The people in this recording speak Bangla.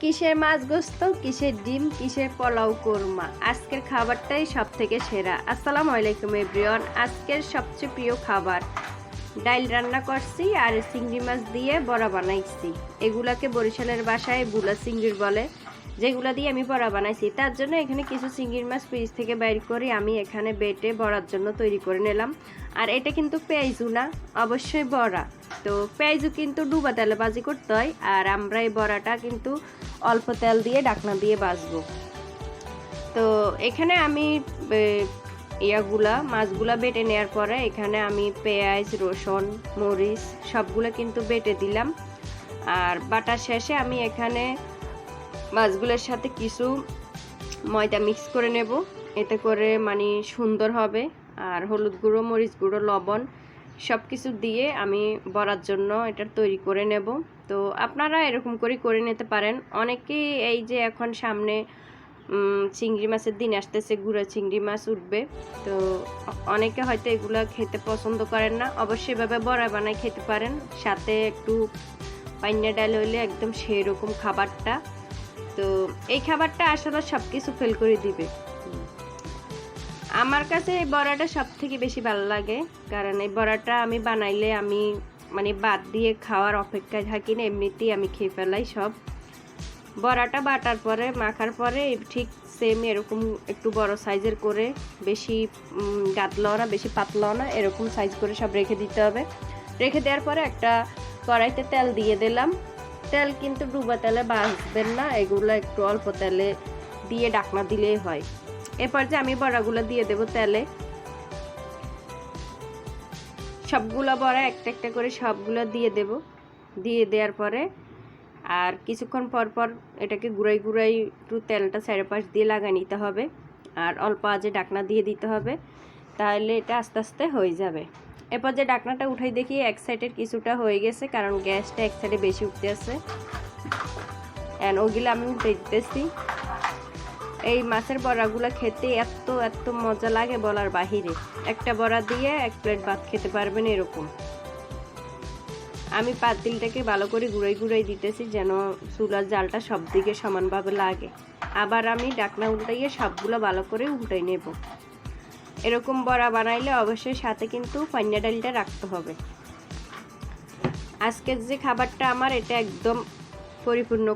কিসের মাছ গোস্ত, কিসের ডিম, কিসের পোলাও কোরমা? আজকের খাবারটাই সব থেকে সেরা। আসসালামু আলাইকুম, এভরিওয়ান। আজকের সবচেয়ে প্রিয় খাবার, ডাইল রান্না করছি আর চিংড়ি মাছ দিয়ে বড়া বানাইছি। এগুলাকে বরিশালের বাসায় বুলা চিংড়ির বলে। যেগুলা দিয়ে আমি বড়া বানাইছি, তার জন্য এখানে কিছু চিংড়ির মাছ ফ্রিজ থেকে বাইর করে আমি এখানে বেটে বড়ার জন্য তৈরি করে নিলাম। আর এটা কিন্তু পেঁয়াজু না, অবশ্যই বড়া। তো পেঁয়াজু কিন্তু ডুবা তেলে বাজি করতে হয়, আর আমরা এই বড়াটা কিন্তু অল্প তেল দিয়ে ডাকনা দিয়ে বাজবো। তো এখানে আমি ইয়াগুলা, মাছগুলা বেটে নেওয়ার পরে এখানে আমি পেঁয়াজ, রসুন, মরিচ সবগুলো কিন্তু বেটে দিলাম। আর বাটার শেষে আমি এখানে মাছগুলোর সাথে কিছু ময়দা মিক্স করে নেব। এতে করে মানে সুন্দর হবে। আর হলুদ গুঁড়ো, মরিচ গুঁড়ো, লবণ সব কিছু দিয়ে আমি বড়ার জন্য এটা তৈরি করে নেব। তো আপনারা এরকম করে করে নিতে পারেন। অনেকেই এই যে এখন সামনে চিংড়ি মাছের দিন আসতেছে, গুঁড়া চিংড়ি মাছ উঠবে। তো অনেকে হয়তো এগুলো খেতে পছন্দ করেন না। অবশ্যই এভাবে বড়া বানাই খেতে পারেন। সাথে একটু পাইনা ডাল হইলে একদম সেই রকম খাবারটা। তো এই খাবারটা আসলে সব কিছু ফেল করে দিবে। আমার কাছে এই বড়াটা সব থেকে বেশি ভালো লাগে, কারণ এই বড়াটা আমি বানাইলে আমি মানে বাদ দিয়ে খাওয়ার অপেক্ষায় থাকি না, এমনিতেই আমি খেয়ে ফেলাই সব। বড়াটা বাটার পরে, মাখার পরে ঠিক সেম এরকম একটু বড় সাইজের করে, বেশি গাতলাও না বেশি পাতলাও না এরকম সাইজ করে সব রেখে দিতে হবে। রেখে দেওয়ার পরে একটা কড়াইতে তেল দিয়ে দিলাম। তেল কিন্তু ডুবা তেলে বাঁচবেন না, এগুলো একটু অল্প তেলে দিয়ে ডাকনা দিলেই হয়। এরপর যে আমি বড়াগুলো দিয়ে দেব তেলে, সবগুলো বড়া একটা একটা করে সবগুলো দিয়ে দেব। দিয়ে দেওয়ার পরে আর কিছুক্ষণ পর পর এটাকে গুঁড়াই গুঁড়াই একটু তেলটা চারিপাশ দিয়ে লাগা নিতে হবে। আর অল্প আজে ডাকনা দিয়ে দিতে হবে। তাহলে এটা আস্তে আস্তে হয়ে যাবে। এরপর যে ডাকনাটা উঠাই দেখি, এক সাইডের কিছুটা হয়ে গেছে, কারণ গ্যাসটা এক সাইডে বেশি উঠতে আছে। অ্যান্ড ওগুলো আমি উঠে দিতেছি। এই মাছের বড়াগুলো খেতে এত এত মজা লাগে বলার বাহিরে। একটা বড়া দিয়ে এক প্লেট ভাত খেতে পারবেন এরকম। আমি পাতিলটাকে ভালো করে গুঁড়াই গুঁড়াই দিতেছি যেন চুলার জালটা সব দিকে সমানভাবে লাগে। আবার আমি ডাকনা উল্টাইয়ে সবগুলো ভালো করে উল্টাই নেব। এরকম বড়া বানাইলে অবশ্যই সাথে কিন্তু পান্না ডালটা রাখতে হবে। আজকের যে খাবারটা আমার, এটা একদম পরিপূর্ণ